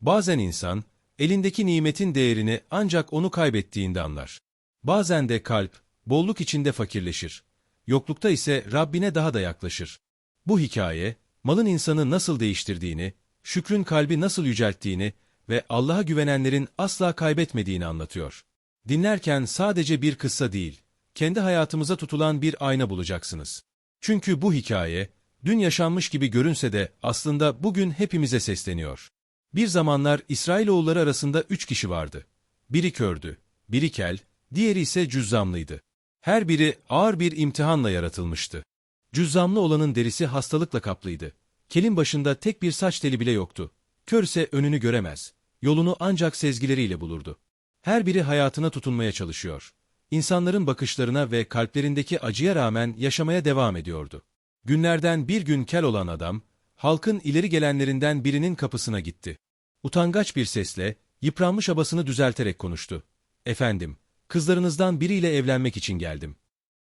Bazen insan, elindeki nimetin değerini ancak onu kaybettiğinde anlar. Bazen de kalp, bolluk içinde fakirleşir. Yoklukta ise Rabbine daha da yaklaşır. Bu hikaye, malın insanı nasıl değiştirdiğini, şükrün kalbi nasıl yücelttiğini ve Allah'a güvenenlerin asla kaybetmediğini anlatıyor. Dinlerken sadece bir kıssa değil, kendi hayatımıza tutulan bir ayna bulacaksınız. Çünkü bu hikaye, dün yaşanmış gibi görünse de aslında bugün hepimize sesleniyor. Bir zamanlar İsrailoğulları arasında üç kişi vardı. Biri kördü, biri kel, diğeri ise cüzzamlıydı. Her biri ağır bir imtihanla yaratılmıştı. Cüzzamlı olanın derisi hastalıkla kaplıydı. Kelin başında tek bir saç teli bile yoktu. Kör ise önünü göremez. Yolunu ancak sezgileriyle bulurdu. Her biri hayatına tutunmaya çalışıyor. İnsanların bakışlarına ve kalplerindeki acıya rağmen yaşamaya devam ediyordu. Günlerden bir gün kel olan adam, halkın ileri gelenlerinden birinin kapısına gitti. Utangaç bir sesle, yıpranmış abasını düzelterek konuştu. Efendim, kızlarınızdan biriyle evlenmek için geldim.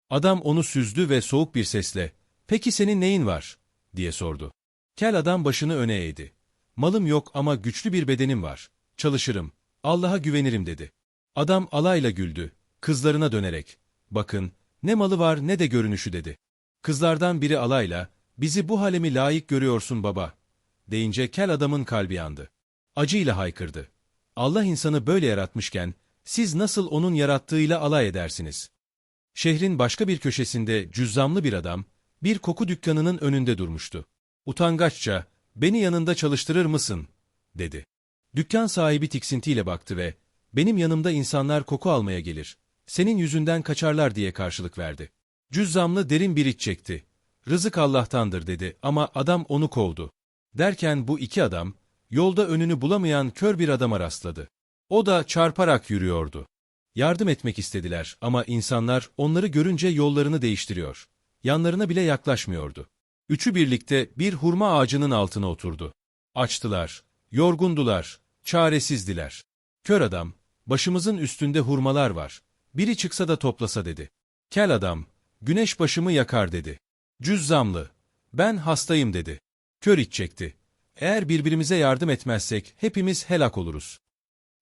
Adam onu süzdü ve soğuk bir sesle, peki senin neyin var? diye sordu. Kel adam başını öne eğdi. Malım yok ama güçlü bir bedenim var. Çalışırım. Allah'a güvenirim dedi. Adam alayla güldü. Kızlarına dönerek. Bakın, ne malı var ne de görünüşü dedi. Kızlardan biri alayla, bizi bu halemi layık görüyorsun baba. Deyince kel adamın kalbi yandı. Acıyla haykırdı. Allah insanı böyle yaratmışken, siz nasıl onun yarattığıyla alay edersiniz? Şehrin başka bir köşesinde cüzzamlı bir adam, bir koku dükkanının önünde durmuştu. Utangaçça, beni yanında çalıştırır mısın? dedi. Dükkan sahibi tiksintiyle baktı ve, benim yanımda insanlar koku almaya gelir. Senin yüzünden kaçarlar diye karşılık verdi. Cüzzamlı derin bir iç çekti. Rızık Allah'tandır dedi ama adam onu kovdu. Derken bu iki adam, yolda önünü bulamayan kör bir adama rastladı. O da çarparak yürüyordu. Yardım etmek istediler ama insanlar onları görünce yollarını değiştiriyor. Yanlarına bile yaklaşmıyordu. Üçü birlikte bir hurma ağacının altına oturdu. Açtılar, yorgundular, çaresizdiler. Kör adam, başımızın üstünde hurmalar var. Biri çıksa da toplasa dedi. Kel adam, güneş başımı yakar dedi. Cüzzamlı, ben hastayım dedi. Kör iç çekti. Eğer birbirimize yardım etmezsek hepimiz helak oluruz.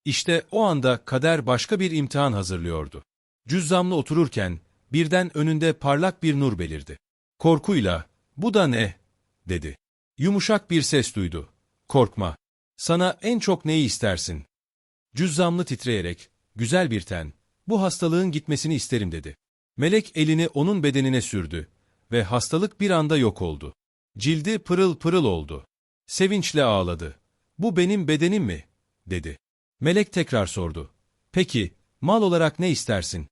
İşte o anda kader başka bir imtihan hazırlıyordu. Cüzzamlı otururken birden önünde parlak bir nur belirdi. Korkuyla, bu da ne? dedi. Yumuşak bir ses duydu. Korkma. Sana en çok neyi istersin? Cüzzamlı titreyerek, güzel bir ten, bu hastalığın gitmesini isterim dedi. Melek elini onun bedenine sürdü ve hastalık bir anda yok oldu. Cildi pırıl pırıl oldu. Sevinçle ağladı. Bu benim bedenim mi? dedi. Melek tekrar sordu. Peki, mal olarak ne istersin?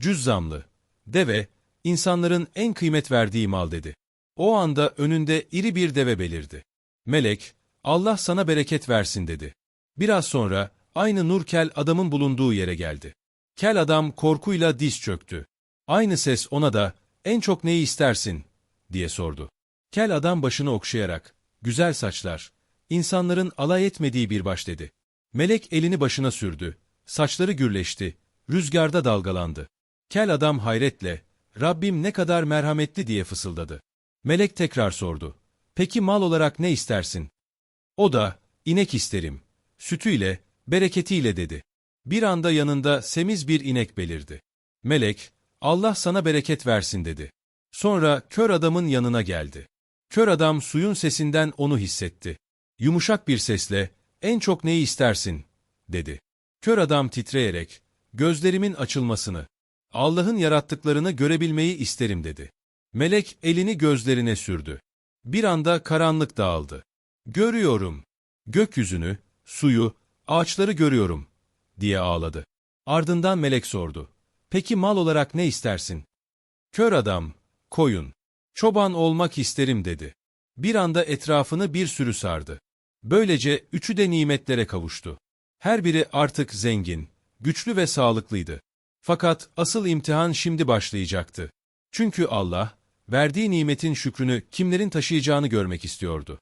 Cüzzamlı. Deve, insanların en kıymet verdiği mal dedi. O anda önünde iri bir deve belirdi. Melek, Allah sana bereket versin dedi. Biraz sonra aynı Nurkel adamın bulunduğu yere geldi. Kel adam korkuyla diz çöktü. Aynı ses ona da en çok neyi istersin diye sordu. Kel adam başını okşayarak güzel saçlar, insanların alay etmediği bir baş dedi. Melek elini başına sürdü. Saçları gürleşti. Rüzgarda dalgalandı. Kel adam hayretle, Rabbim ne kadar merhametli diye fısıldadı. Melek tekrar sordu. Peki mal olarak ne istersin? O da, inek isterim. Sütüyle, bereketiyle dedi. Bir anda yanında semiz bir inek belirdi. Melek, Allah sana bereket versin dedi. Sonra kör adamın yanına geldi. Kör adam suyun sesinden onu hissetti. Yumuşak bir sesle, en çok neyi istersin? dedi. Kör adam titreyerek, gözlerimin açılmasını, Allah'ın yarattıklarını görebilmeyi isterim dedi. Melek elini gözlerine sürdü. Bir anda karanlık dağıldı. Görüyorum. Gökyüzünü, suyu, ağaçları görüyorum, diye ağladı. Ardından melek sordu. Peki mal olarak ne istersin? Kör adam, koyun. Çoban olmak isterim dedi. Bir anda etrafını bir sürü sardı. Böylece üçü de nimetlere kavuştu. Her biri artık zengin, güçlü ve sağlıklıydı. Fakat asıl imtihan şimdi başlayacaktı. Çünkü Allah, verdiği nimetin şükrünü kimlerin taşıyacağını görmek istiyordu.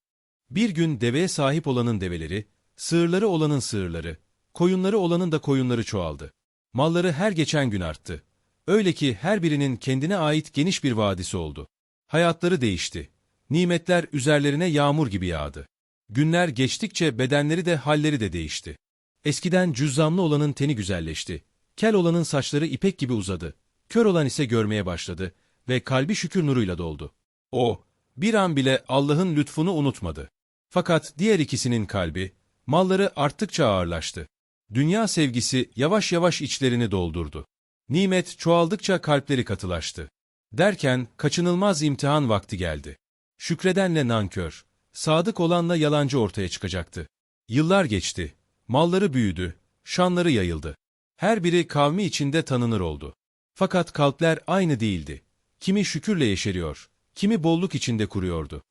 Bir gün deveye sahip olanın develeri, sığırları olanın sığırları, koyunları olanın da koyunları çoğaldı. Malları her geçen gün arttı. Öyle ki her birinin kendine ait geniş bir vadisi oldu. Hayatları değişti. Nimetler üzerlerine yağmur gibi yağdı. Günler geçtikçe bedenleri de halleri de değişti. Eskiden cüzzamlı olanın teni güzelleşti. Kel olanın saçları ipek gibi uzadı. Kör olan ise görmeye başladı ve kalbi şükür nuruyla doldu. O, bir an bile Allah'ın lütfunu unutmadı. Fakat diğer ikisinin kalbi, malları arttıkça ağırlaştı. Dünya sevgisi yavaş yavaş içlerini doldurdu. Nimet çoğaldıkça kalpleri katılaştı. Derken kaçınılmaz imtihan vakti geldi. Şükredenle nankör, sadık olanla yalancı ortaya çıkacaktı. Yıllar geçti, malları büyüdü, şanları yayıldı. Her biri kavmi içinde tanınır oldu. Fakat kalpler aynı değildi. Kimi şükürle yeşeriyor, kimi bolluk içinde kuruyordu.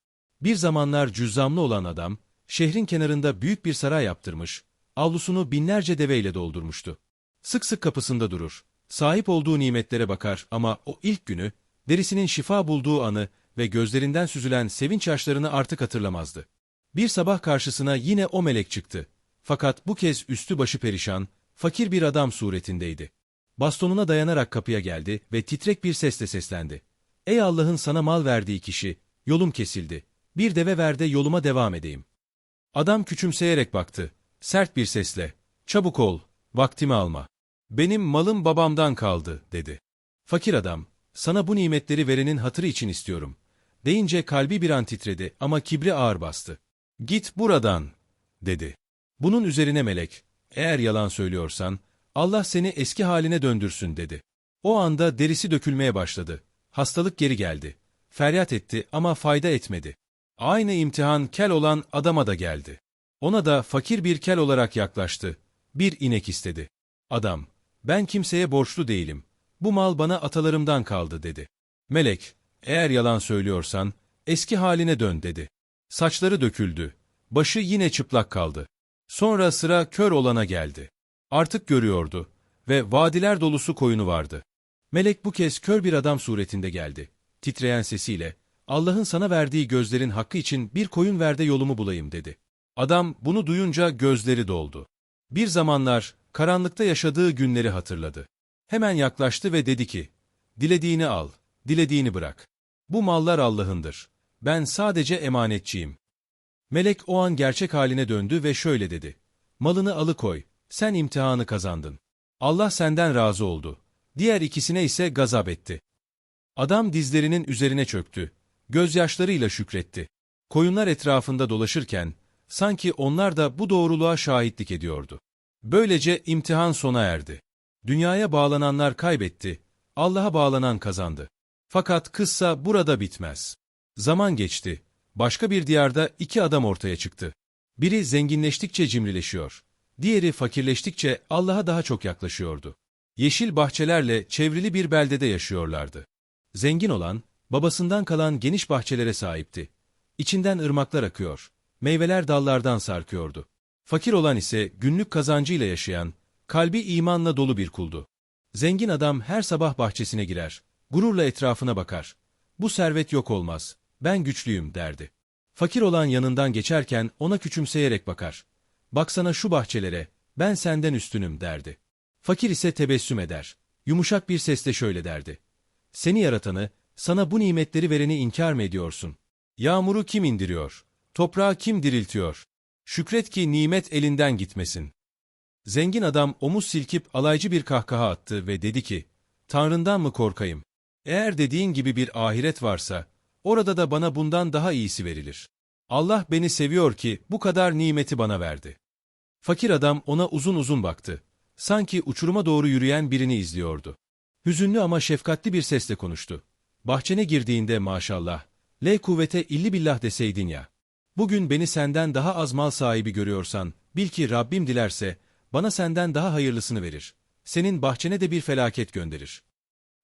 Bir zamanlar cüzzamlı olan adam, şehrin kenarında büyük bir saray yaptırmış, avlusunu binlerce deveyle doldurmuştu. Sık sık kapısında durur, sahip olduğu nimetlere bakar ama o ilk günü, derisinin şifa bulduğu anı ve gözlerinden süzülen sevinç yaşlarını artık hatırlamazdı. Bir sabah karşısına yine o melek çıktı. Fakat bu kez üstü başı perişan, fakir bir adam suretindeydi. Bastonuna dayanarak kapıya geldi ve titrek bir sesle seslendi. Ey Allah'ın sana mal verdiği kişi, yolum kesildi. Bir deve ver de yoluma devam edeyim. Adam küçümseyerek baktı. Sert bir sesle, çabuk ol, vaktimi alma. Benim malım babamdan kaldı, dedi. Fakir adam, sana bu nimetleri verenin hatırı için istiyorum. Deyince kalbi bir an titredi ama kibri ağır bastı. Git buradan, dedi. Bunun üzerine melek, eğer yalan söylüyorsan, Allah seni eski haline döndürsün, dedi. O anda derisi dökülmeye başladı. Hastalık geri geldi. Feryat etti ama fayda etmedi. Aynı imtihan kel olan adama da geldi. Ona da fakir bir kel olarak yaklaştı. Bir inek istedi. Adam, ben kimseye borçlu değilim. Bu mal bana atalarımdan kaldı dedi. Melek, eğer yalan söylüyorsan, eski haline dön dedi. Saçları döküldü. Başı yine çıplak kaldı. Sonra sıra kör olana geldi. Artık görüyordu ve vadiler dolusu koyunu vardı. Melek bu kez kör bir adam suretinde geldi. Titreyen sesiyle, Allah'ın sana verdiği gözlerin hakkı için bir koyun ver de yolumu bulayım dedi. Adam bunu duyunca gözleri doldu. Bir zamanlar karanlıkta yaşadığı günleri hatırladı. Hemen yaklaştı ve dedi ki, dilediğini al, dilediğini bırak. Bu mallar Allah'ındır. Ben sadece emanetçiyim. Melek o an gerçek haline döndü ve şöyle dedi. Malını alıkoy, sen imtihanı kazandın. Allah senden razı oldu. Diğer ikisine ise gazap etti. Adam dizlerinin üzerine çöktü. Gözyaşlarıyla şükretti. Koyunlar etrafında dolaşırken, sanki onlar da bu doğruluğa şahitlik ediyordu. Böylece imtihan sona erdi. Dünyaya bağlananlar kaybetti, Allah'a bağlanan kazandı. Fakat kıssa burada bitmez. Zaman geçti. Başka bir diyarda iki adam ortaya çıktı. Biri zenginleştikçe cimrileşiyor. Diğeri fakirleştikçe Allah'a daha çok yaklaşıyordu. Yeşil bahçelerle çevrili bir beldede yaşıyorlardı. Zengin olan, babasından kalan geniş bahçelere sahipti. İçinden ırmaklar akıyor, meyveler dallardan sarkıyordu. Fakir olan ise günlük kazancıyla yaşayan, kalbi imanla dolu bir kuldu. Zengin adam her sabah bahçesine girer, gururla etrafına bakar. Bu servet yok olmaz, ben güçlüyüm derdi. Fakir olan yanından geçerken ona küçümseyerek bakar. Baksana şu bahçelere, ben senden üstünüm derdi. Fakir ise tebessüm eder. Yumuşak bir sesle şöyle derdi. Seni yaratanı, sana bu nimetleri vereni inkar mı ediyorsun? Yağmuru kim indiriyor? Toprağı kim diriltiyor? Şükret ki nimet elinden gitmesin. Zengin adam omuz silkip alaycı bir kahkaha attı ve dedi ki, Tanrından mı korkayım? Eğer dediğin gibi bir ahiret varsa, orada da bana bundan daha iyisi verilir. Allah beni seviyor ki bu kadar nimeti bana verdi. Fakir adam ona uzun uzun baktı. Sanki uçuruma doğru yürüyen birini izliyordu. Hüzünlü ama şefkatli bir sesle konuştu. Bahçene girdiğinde maşallah, le kuvvete illi billah deseydin ya. Bugün beni senden daha az mal sahibi görüyorsan, bil ki Rabbim dilerse, bana senden daha hayırlısını verir. Senin bahçene de bir felaket gönderir.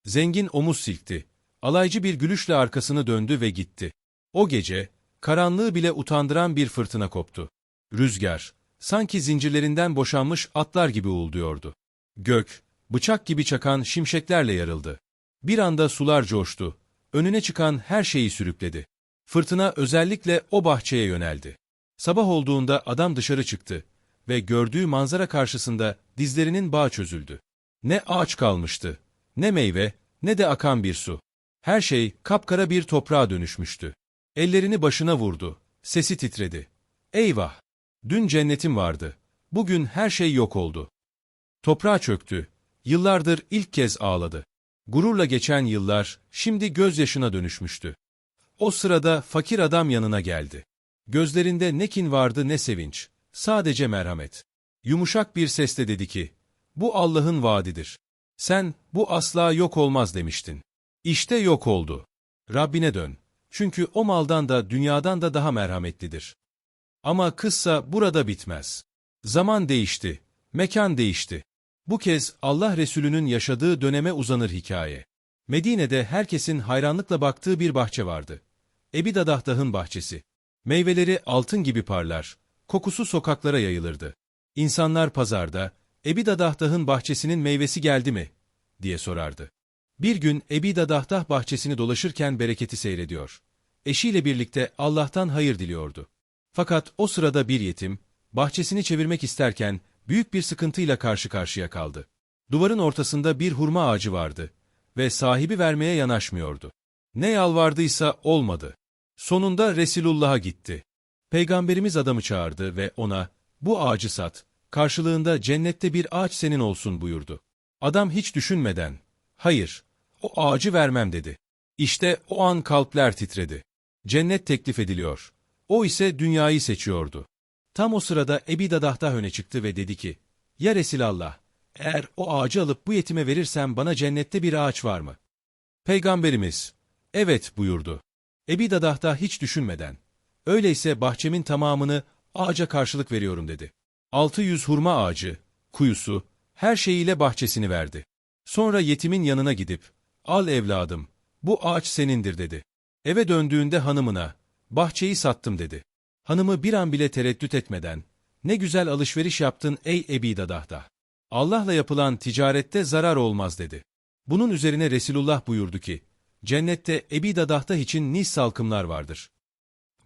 Zengin omuz silkti. Alaycı bir gülüşle arkasını döndü ve gitti. O gece, karanlığı bile utandıran bir fırtına koptu. Rüzgar, sanki zincirlerinden boşanmış atlar gibi uğulduyordu. Gök, bıçak gibi çakan şimşeklerle yarıldı. Bir anda sular coştu. Önüne çıkan her şeyi sürükledi. Fırtına özellikle o bahçeye yöneldi. Sabah olduğunda adam dışarı çıktı ve gördüğü manzara karşısında dizlerinin bağ çözüldü. Ne ağaç kalmıştı, ne meyve, ne de akan bir su. Her şey kapkara bir toprağa dönüşmüştü. Ellerini başına vurdu, sesi titredi. Eyvah! Dün cennetim vardı. Bugün her şey yok oldu. Toprağa çöktü. Yıllardır ilk kez ağladı. Gururla geçen yıllar şimdi gözyaşına dönüşmüştü. O sırada fakir adam yanına geldi. Gözlerinde ne kin vardı ne sevinç, sadece merhamet. Yumuşak bir sesle dedi ki, bu Allah'ın vaadidir. Sen, bu asla yok olmaz demiştin. İşte yok oldu. Rabbine dön. Çünkü o maldan da dünyadan da daha merhametlidir. Ama kıssa burada bitmez. Zaman değişti, mekan değişti. Bu kez Allah Resulü'nün yaşadığı döneme uzanır hikaye. Medine'de herkesin hayranlıkla baktığı bir bahçe vardı. Ebi Dadahdah'ın bahçesi. Meyveleri altın gibi parlar, kokusu sokaklara yayılırdı. İnsanlar pazarda, Ebi Dadahdah'ın bahçesinin meyvesi geldi mi? diye sorardı. Bir gün Ebi Dadahdah bahçesini dolaşırken bereketi seyrediyor. Eşiyle birlikte Allah'tan hayır diliyordu. Fakat o sırada bir yetim, bahçesini çevirmek isterken büyük bir sıkıntıyla karşı karşıya kaldı. Duvarın ortasında bir hurma ağacı vardı ve sahibi vermeye yanaşmıyordu. Ne yalvardıysa olmadı. Sonunda Resulullah'a gitti. Peygamberimiz adamı çağırdı ve ona, bu ağacı sat, karşılığında cennette bir ağaç senin olsun buyurdu. Adam hiç düşünmeden, hayır, o ağacı vermem dedi. İşte o an kalpler titredi. Cennet teklif ediliyor. O ise dünyayı seçiyordu. Tam o sırada Ebi Dadah'ta öne çıktı ve dedi ki, Ya Resulallah, eğer o ağacı alıp bu yetime verirsem bana cennette bir ağaç var mı? Peygamberimiz, evet buyurdu. Ebi Dadah'ta hiç düşünmeden, öyleyse bahçemin tamamını ağaca karşılık veriyorum dedi. 600 hurma ağacı, kuyusu, her şeyiyle bahçesini verdi. Sonra yetimin yanına gidip, al evladım, bu ağaç senindir dedi. Eve döndüğünde hanımına, bahçeyi sattım dedi. Hanımı bir an bile tereddüt etmeden, ne güzel alışveriş yaptın ey Ebi Dadah'da. Allah'la yapılan ticarette zarar olmaz dedi. Bunun üzerine Resulullah buyurdu ki, cennette Ebi Dadah'ta için nis salkımlar vardır.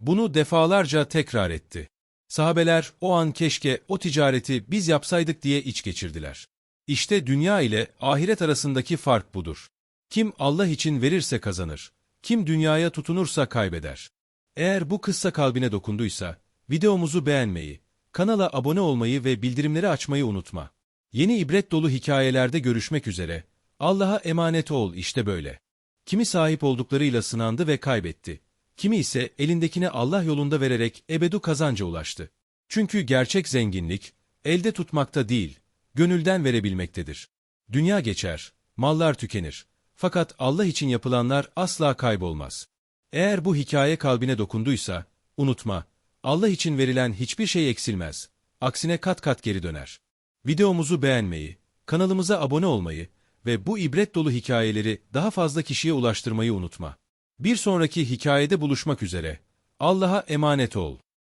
Bunu defalarca tekrar etti. Sahabeler o an keşke o ticareti biz yapsaydık diye iç geçirdiler. İşte dünya ile ahiret arasındaki fark budur. Kim Allah için verirse kazanır, kim dünyaya tutunursa kaybeder. Eğer bu kıssa kalbine dokunduysa, videomuzu beğenmeyi, kanala abone olmayı ve bildirimleri açmayı unutma. Yeni ibret dolu hikayelerde görüşmek üzere. Allah'a emanet ol işte böyle. Kimi sahip olduklarıyla sınandı ve kaybetti. Kimi ise elindekini Allah yolunda vererek ebedu kazanca ulaştı. Çünkü gerçek zenginlik, elde tutmakta değil, gönülden verebilmektedir. Dünya geçer, mallar tükenir. Fakat Allah için yapılanlar asla kaybolmaz. Eğer bu hikaye kalbine dokunduysa, unutma, Allah için verilen hiçbir şey eksilmez. Aksine kat kat geri döner. Videomuzu beğenmeyi, kanalımıza abone olmayı ve bu ibret dolu hikayeleri daha fazla kişiye ulaştırmayı unutma. Bir sonraki hikayede buluşmak üzere. Allah'a emanet ol.